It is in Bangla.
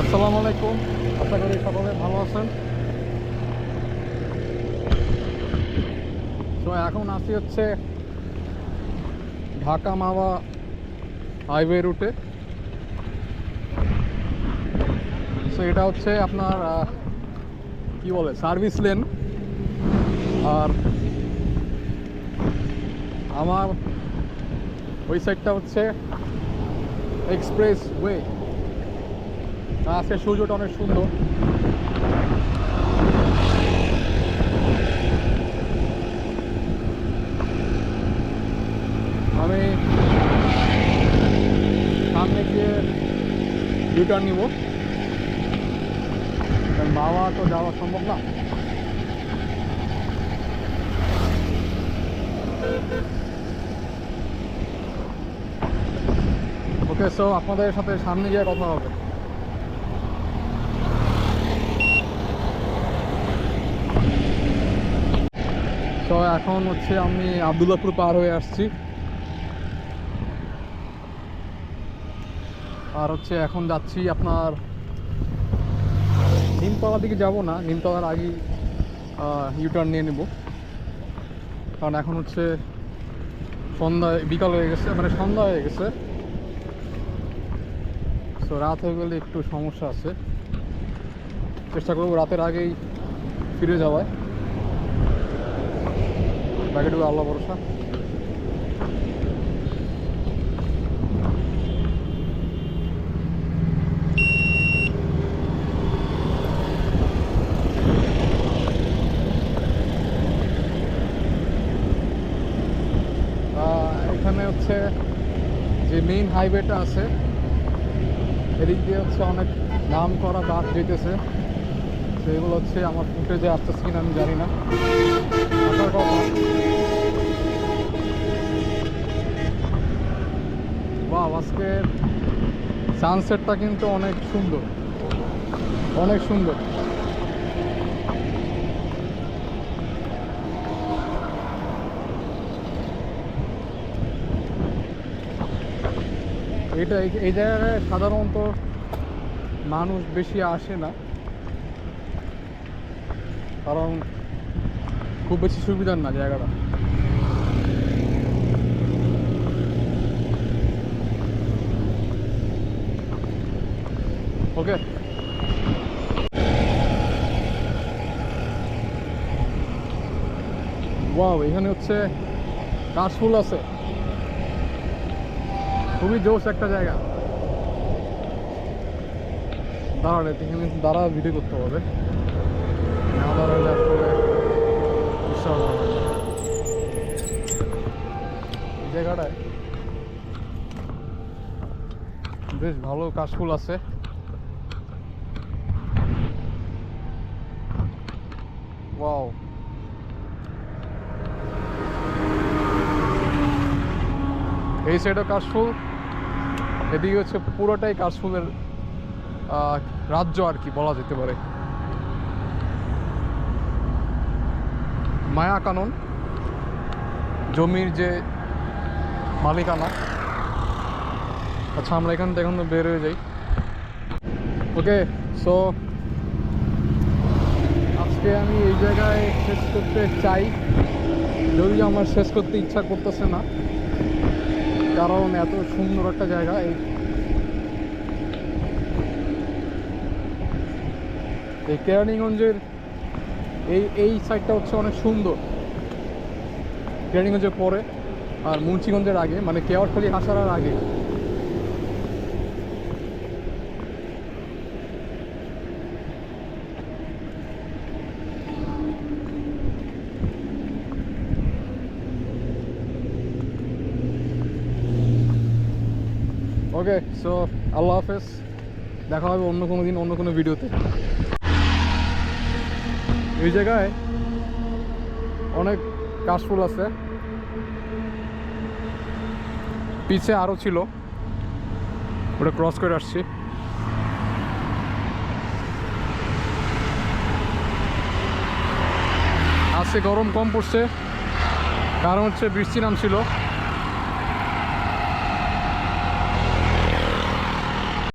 আসসালামু আলাইকুম। আশা করি সকলে ভালো আছেন। তো এখন আসি হচ্ছে ঢাকা মাওয়া হাইওয়ে রুটে। সো এটা হচ্ছে আপনার কি বলে, সার্ভিস লেন। আর আমার ওই সাইডটা হচ্ছে এক্সপ্রেস ওয়ে আজকে সূর্যটা অনেক সুন্দর। আমি সামনে গিয়ে রিটার্ন নিব। বাবা তো যাওয়া সম্ভব না। ওকে সো আপনাদের সাথে সামনে গিয়ে কথা হবে। তো এখন হচ্ছে আমি আবদুল্লাপুর পার হয়ে আসছি। আর হচ্ছে এখন যাচ্ছি আপনার নিমতলার দিকে যাব না, নিমতলার আগেই ইউটার্ন নিয়ে নেব। কারণ এখন হচ্ছে সন্ধ্যা, বিকাল হয়ে গেছে মানে সন্ধ্যা হয়ে গেছে। সো রাত হয়ে গেলে একটু সমস্যা আছে। চেষ্টা করব রাতের আগেই ফিরে যাওয়ায় বাকিটুকু আল্লাহ ভরসা। এখানে হচ্ছে যে মেইন হাইওয়েটা আছে, এদিক দিয়ে হচ্ছে অনেক নাম করা গাছ যেতেছে সেগুলো হচ্ছে আমার ফুটেজে আসতেছে কিনা আমি জানি না। আজকে সানসেটটা কিন্তু অনেক সুন্দর। অনেক সুন্দর। এটা এই- এই জায়গায় সাধারণত মানুষ বেশি আসে না। কারণ খুব বেশি সুবিধার না জায়গাটা। ওকে ওয়াও এখানে হচ্ছে কাশফুল আছে। খুবই জোশ একটা জায়গা। দাঁড়ালে এখানে দাঁড়া, ভিডিও করতে হবে। না জায়গাটায় বেশ ভালো কাশফুল আছে। ওয়াও এই সাইডও কাশফুল। এদিকে হচ্ছে পুরোটাই কাশফুলের রাজ্য আর কি বলা যেতে পারে। মায়া কানন জমির যে মালিকানা। আচ্ছা আমরা এখান থেকে এখন বের হয়ে যাই। ওকে সো আজকে আমি এই জায়গায় শেষ করতে চাই। যদিও আমার শেষ করতে ইচ্ছা করতেছে না, কারণ এত সুন্দর একটা জায়গা এই। এই কেরানীগঞ্জের এই এই সাইডটা হচ্ছে অনেক সুন্দর। কেরানীগঞ্জের পরে আর মুন্সিগঞ্জের আগে মানে কেওয়ারখালি আসার আগে। ওকে সো আল্লাহ হাফেজ, দেখা হবে অন্য কোনো দিন, অন্য কোনো ভিডিওতে এই জায়গায় অনেক কাশফুল আছে। পিছে আরও ছিল। ওটা ক্রস করে আসছি। আজকে গরম কম পড়ছে, কারণ হচ্ছে বৃষ্টি নামছিল।